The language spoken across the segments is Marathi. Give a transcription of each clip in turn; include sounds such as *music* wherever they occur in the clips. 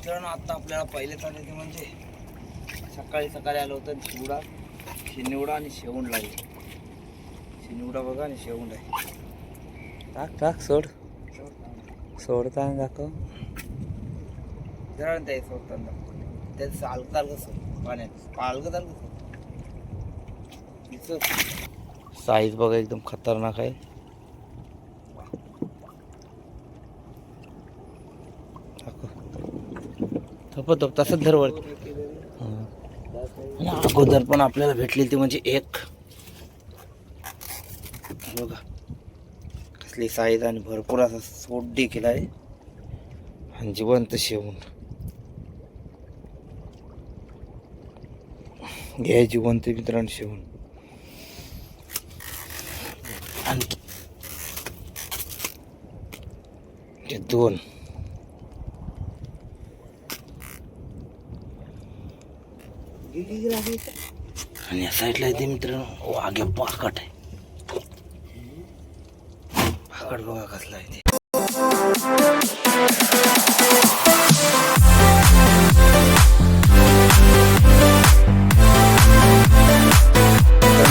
मित्रांनो आता आपल्याला पहिले चालले ते म्हणजे सकाळी सकाळी आलो होतं चिवडा शिनिवडा आणि शेवण लागली शिनिवडा बघा आणि शेवण आहे. टाक टाक सोड. सोडताना दाखव. जरा ते सोडताना. त्याचं अलगत अलगत सोड पाण्यात. अलगत अलगत साईज बघा एकदम खतरनाक आहे. थप थप तसंच धरवळ अगोदर पण आपल्याला भेटली ती म्हणजे एक. बघा कसली साईज आणि भरपूर असा सोट देखील आहे आणि जिवंत शेवून. घ्या जिवंत मित्रांनो शेवून. आणि दोन. आणि या साईडला येते मित्रांनो. वाघे पाकट आहे. पाकट बघा कसला आहे ते.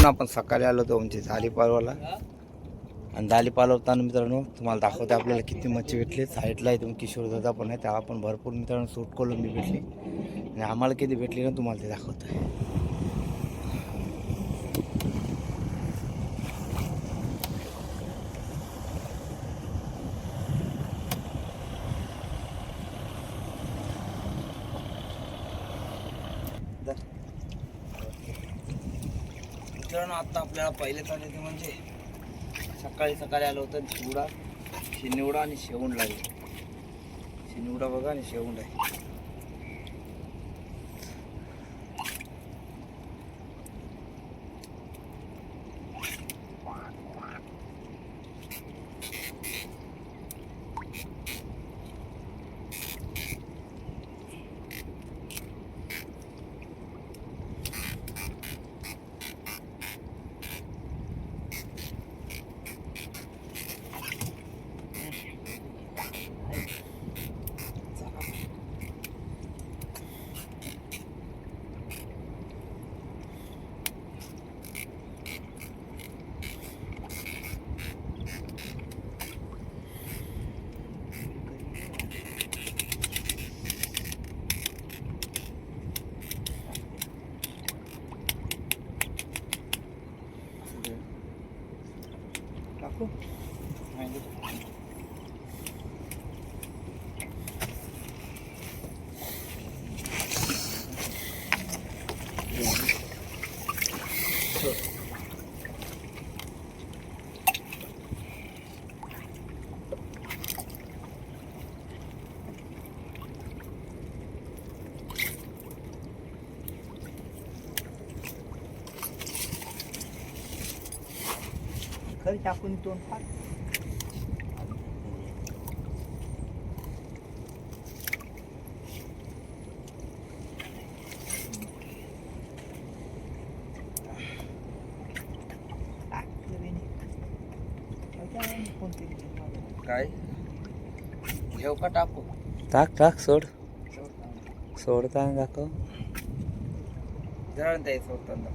आपण सकाळी आलो होतो म्हणजे झाली पालवाला आणि दाली पालवताना मित्रांनो तुम्हाला दाखवते आपल्याला किती मच्छी भेटली. साईडला इथून किशोर दादा पण आहे त्याला पण भरपूर मित्रांनो सूट कोलंबी भेटली. आणि आम्हाला किती भेटली ना तुम्हाला ते दाखवतो. मित्रांनो आता आपल्याला पहिले चालले ते म्हणजे सकाळी सकाळी आलो होतं चिवडा शिनिवडा आणि शेवण लागेल शिनिवडा बघा आणि शेवण आहे टाकू खरी टाकून तोंड फार काय? घेऊ का टाकू? टाक टाक सोड. सोडताना दाखव. जरा ते सोडताना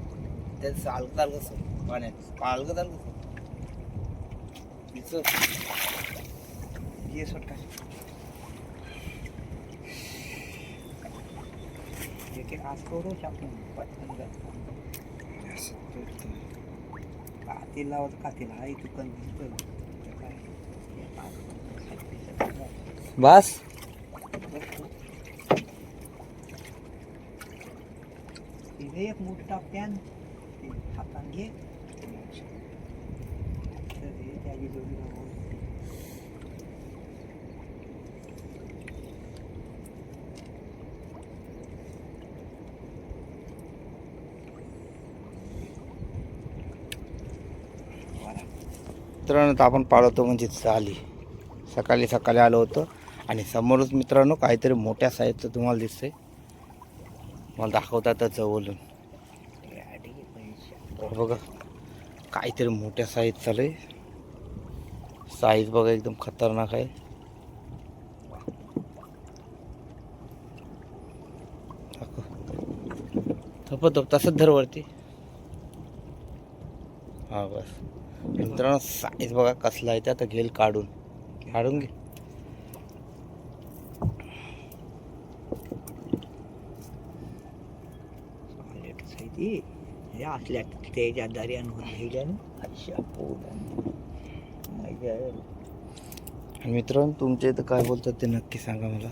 त्याचं अलगत अलगत सोड. पाण्यात अलगत अलगत सोड. ये सोड का एक एक आज करू शकतो. कातील लावत कातील. हा इथं कन बस. एक मोठा पॅन घे. मित्रांनो तर आपण पाळवतो म्हणजे चाली. सकाळी सकाळी आलो होतो. आणि समोरच मित्रांनो काहीतरी मोठ्या साईजचं तुम्हाला दिसतंय. मला दाखवतात जवळून. बघा काहीतरी मोठ्या साईज चालू आहे साईज बघा एकदम खतरनाक आहे. थप थप तसंच धरवरती हा बस. मित्रांनो साईज बघा कसला आहे ते आता घेईल काढून. काढून घे. हे असल्या त्याच्या दर्यान राहिल्यानं अच्छा आणि मित्रांनो तुमच्या इथं काय बोलतात ते नक्की सांगा मला.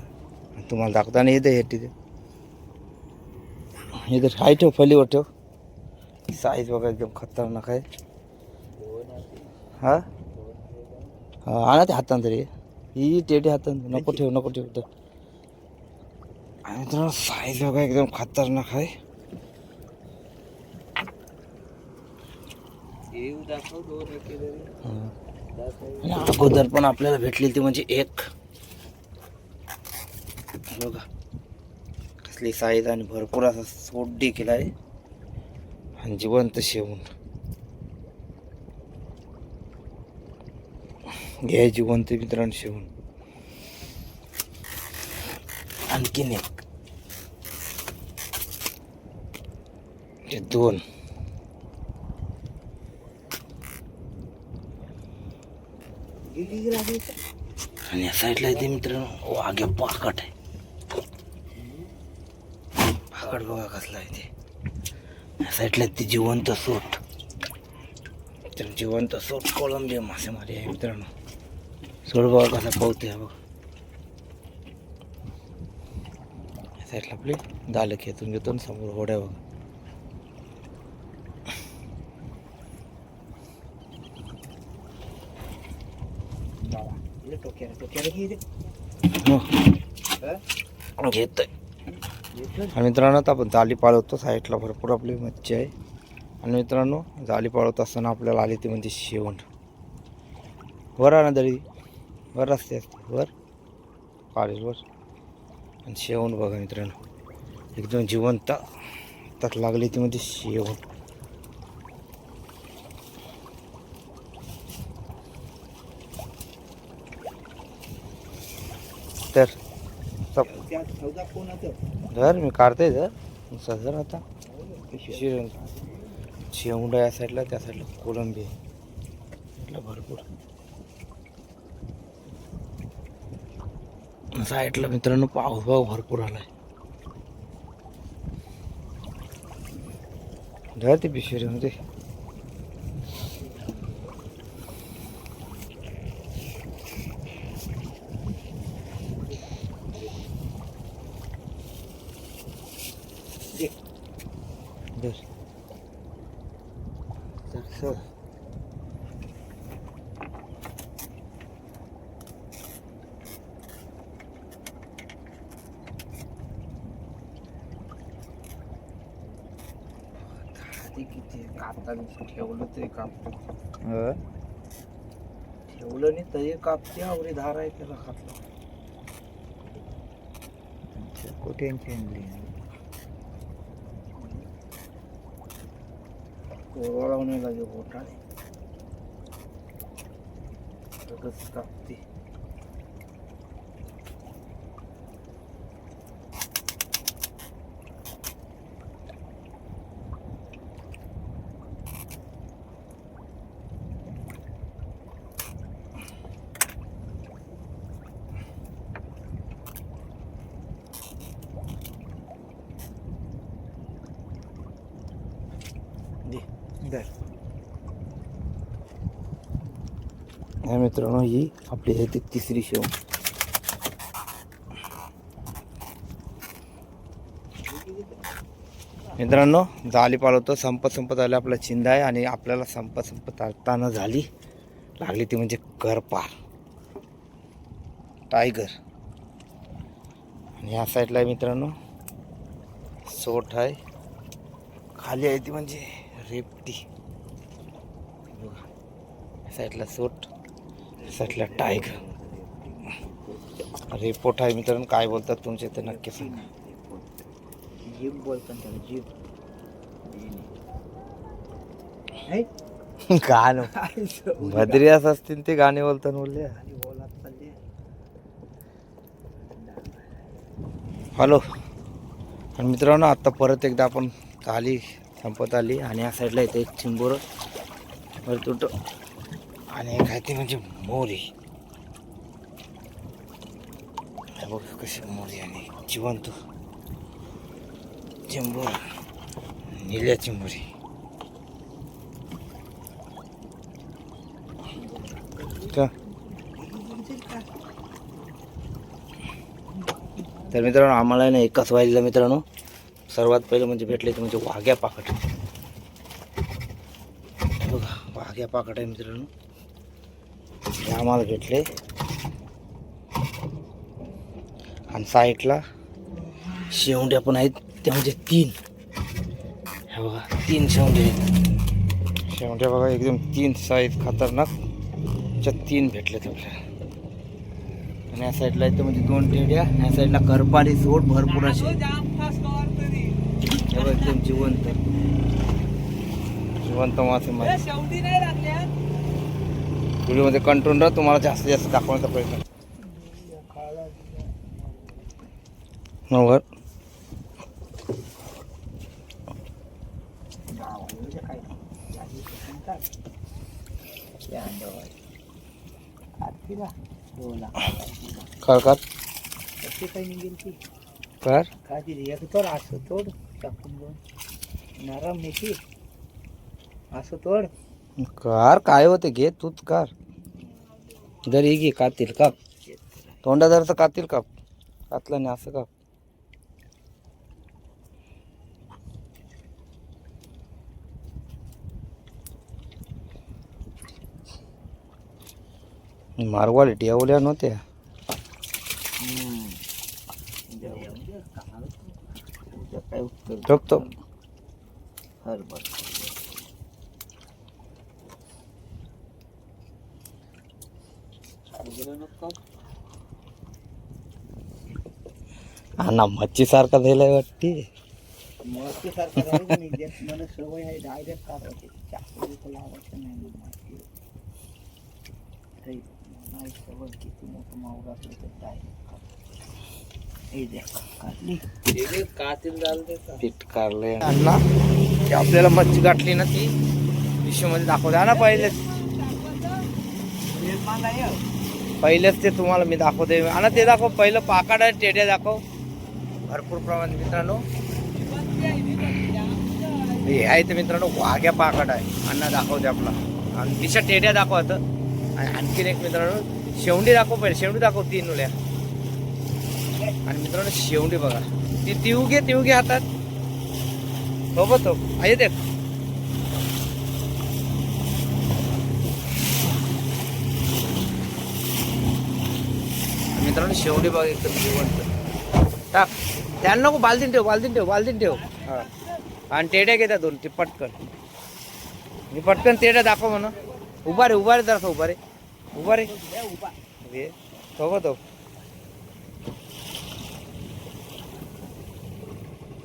तुम्हाला दाखवताना येते हे तिथे. इथं हाय ठेव फलीवर ठेव. साईज बघा एकदम खतरनाक आहे. हा? हा आणा ते हातान तरी ही टेडी हातान नको ठेव नको ठेव. तर आणि मित्रांनो साईज बघा एकदम खतरनाक आहे हा. आणि अगोदर पण आपल्याला भेटली ती म्हणजे एक. बघा. कसली साईज आणि भरपूर असा सोड देखील आहे आणि जिवंत शेवून. घ्या जिवंत मित्रांनो शेवून. आणखीन एक. दोन. आणि या साईडला येते मित्रांनो. वाघ्या पाकट आहे. पाकट बघा कसला आहे ते. या साईडला ती जिवंत सूट तर जिवंत सूट कोलंबी मासेमारी आहे मित्रांनो. सोड बघा कसा पावते हा बघा. या साईडला आपली दाल खेचून घेतो समोर होड्या बघा. हो. घेत टोक्याला आणि मित्रांनो आता आपण जाळी पाळवतो. साईडला भरपूर आपली मच्छी आहे. आणि मित्रांनो जाळी पाळवत असताना आपल्याला आली ती म्हणजे शेवण. वर आणा दळी वर असते असते वर? काळेवर आणि शेवण बघा मित्रांनो. एकदम जिवंत. त्यात लागली ती म्हणजे शेवण. तर धर मी काढते धर. सजर आता. शिर या साईडला त्या साईडला कोलंबी. आहे साईडला भरपूर. साईडला मित्रांनो पाऊस भाऊ भरपूर आलाय. धर ते पिशवीमध्ये धर तर सर आधी किती कापताना ठेवलं तरी कापतो. ठेवलं नाही तरी कापते आवरी धार आहे त्याला खातला कुठे नाही लागे बोटाने सगळंच कापते. ह्या मित्रांनो ही आपली आहे ती तिसरी शेव. मित्रांनो झाली पालवतो संपत संपत आलं आपला चिंदा आहे आणि आपल्याला संपत संपत आलताना झाली. लागली ती म्हणजे करपार. टायगर. आणि या साईडला आहे मित्रांनो सोट आहे. खाली आहे ती म्हणजे रेपटी. बघा या साईडला सोट. साईडला टायगर. रिपोर्ट आहे मित्रांनो काय बोलतात तुमचे ते नक्की सांगा. जीभ बोलतात त्याला जीभ गाणं. *laughs* भद्रियास असतील ते गाणे बोलतात बोलले. हॅलो. आणि मित्रांनो आता परत एकदा आपण आली संपत आली आणि या साईडला येते एक चिंबोर वर तुट आणि आहे ते म्हणजे मोरी हे बघ कशी मोरी आणि जिवंत चिंबोर निल्या चिंबोरी का तर मित्रांनो आम्हाला ना एकाच वाजला मित्रांनो सर्वात पहिलं म्हणजे भेटले ते म्हणजे वाघ्या पाकट. बघा वाघ्या पाकट आहे मित्रांनो. आम्हाला भेटले. आणि साईडला शेवंड्या पण आहेत. त्या म्हणजे तीन. हे बघा तीन शेवंडे आहेत. शेवंड्या बघा एकदम तीन साईज खतरनाक. च्या तीन भेटलेत आपल्याला. आणि या साईडला इथं म्हणजे दोन टेड्या या साईडला करपाली सोड भरपूर असे एकदम जिवंत. जिवंत मासे मासे. व्हिडिओमध्ये कंट्रोल राहा तुम्हाला जास्तीत जास्त दाखवण्याचा प्रयत्न. बरोबर कर कर काही निघेल की कर काय दिली एक तर असं तोड टाकून नरम मिठी असं तोड. कर काय होते घे तूच कर. जर ही घे कातील काप. तोंडा जरचं कातील काप. कातलं नाही असं काप. मारवाले टेवल्या नव्हत्या. काय उत्तर ठोकतो हरभर. ना मच्छी सारखा झालाय वाटते. मच्छी सारखं मला सवय आहे डायरेक्ट चाकू लावायचं नाही सवय किती मोठं माऊर असलं तर डायरेक्ट काढली पीठ अण्णा ते आपल्याला मच्छी गाठली ना ती विश्वमध्ये दाखवते. हा ना पहिलेच. पहिलेच ते तुम्हाला मी दाखवते आणि ते दाखव पहिलं पाकाड आहे टेड्या दाखव. भरपूर प्रमाणात मित्रांनो. हे आहे ते मित्रांनो वाघ्या पाकाड आहे. अण्णा दाखवते आपला. आणि तिच्या टेड्या दाखवत. आणि आणखीन एक मित्रांनो शेवंडी दाखव पहिले. शेवंडी दाखव तीन उल्या आणि मित्रांनो शेवंडी बघा. ती तिवगे घे तिऊ घे हातात. हो बघ तो आहे देख मित्रांनो शेवडी बघा एकदम जिवंत. टाक. त्यांना नको बालदीन ठेव बालदीन ठेव बालदीन ठेव. हा. आणि टेड्या घेत्या दोन ते पटकन. मी पटकन टेड्या दाखव म्हणा उभा रे उभा रे जरा उभा रे. उभा रे. उभा तो.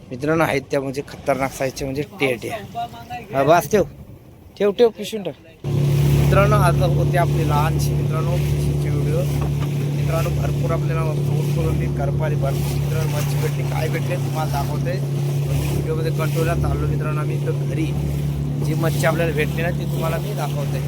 मित्रांनो आहेत त्या म्हणजे खतरनाक साईजचे म्हणजे टेड्या. हा बस ठेव. ठेव ठेव पिशून टाक. मित्रांनो आता होते आपली लहानशी मित्रांनो व्हिडिओ मित्रांनो भरपूर आपल्याला फोन करून मी करपाली भरपूर मित्रांनो मच्छी भेटली काय भेटले तुम्हाला दाखवते. व्हिडिओमध्ये कंट्रोलला चाललो मित्रांनो आम्ही इथं घरी जी मच्छी आपल्याला भेटली ना ती तुम्हाला मी दाखवते.